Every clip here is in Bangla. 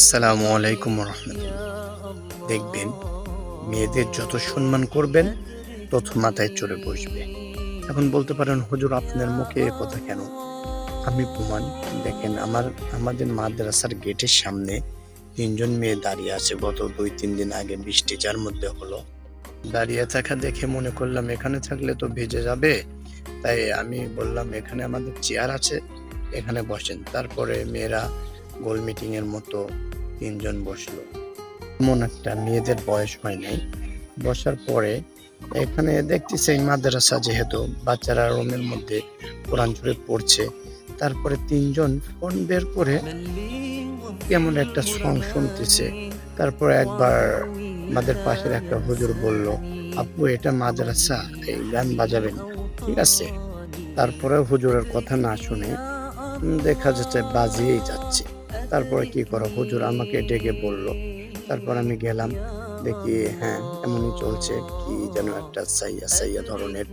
আসসালামু আলাইকুম রহমতুল্লাহ। দেখবেন, মেয়েদের যত সম্মান করবেন, তত মাথায় চড়ে বসবে। এখন বলতে পারেন, হুজুর, আপনার মুখে কথা কেন? আমি প্রমাণ, দেখেন, আমার, আমাদের মাদ্রাসার গেটের সামনে তিনজন মেয়ে দাঁড়িয়ে আছে। গত দুই, তিন দিন আগে বৃষ্টি, যার মধ্যে হলো। দাঁড়িয়ে থাকা দেখে মনে করলাম, এখানে থাকলে তো ভিজে যাবে। তাই আমি বললাম, এখানে আমাদের চেয়ার আছে, এখানে বসেন। তারপরে মেয়েরা গোল মিটিং এর মতো তিনজন বসল। এমন একটা মেয়েদের বয়স হয় নাই। বসার পরে এখানে দেখতেছি মাদ্রাসা যেহেতু বাচ্চারা রুমের মধ্যে কোরআন শরীফ পড়ছে, তারপরে তিনজন ফোন বের করে কেমন একটা সং শুনতেছে। তারপরে একবার আমাদের পাশের একটা হুজুর বলল, আপু, এটা মাদ্রাসা, এই গান বাজাবেন। ঠিক আছে। তারপরে হুজুরের কথা না শুনে দেখা যাচ্ছে বাজিয়েই যাচ্ছে। তারপরে কি করো? হুজুর আমাকে ডেকে বলল। তারপর আমি গেলাম, দেখি হ্যাঁ এমনই চলছে, কি যেন একটা সাইয়া সাইয়া ধরনের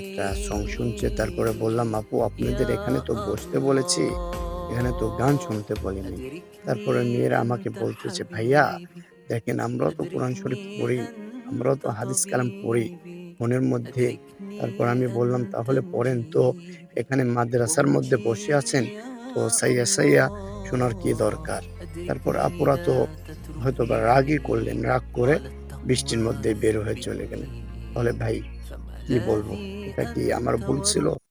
একটা সং শুনছে। তারপরে বললাম, আপু, আপনাদের এখানে তো বসতে বলেছি, এখানে তো গান শুনতে বলিনি। তারপরে মেয়েরা আমাকে বলতেছে, ভাইয়া, দেখেন, আমরাও তো কোরআন শরীফ পড়ি, আমরাও তো হাদিস কালাম পড়ি, মনের মধ্যে। তারপর আমি বললাম, তাহলে পড়েন তো, এখানে মাদ্রাসার মধ্যে বসে আছেন তো সাইয়া সাইয়া শোনার কি দরকার? তারপর আপুরা তো হয়তো বা রাগই করলেন, রাগ করে বৃষ্টির মধ্যে বের হয়ে চলে গেলেন। তাহলে ভাই, কি বলব? এটা কি আমার ভুল ছিল?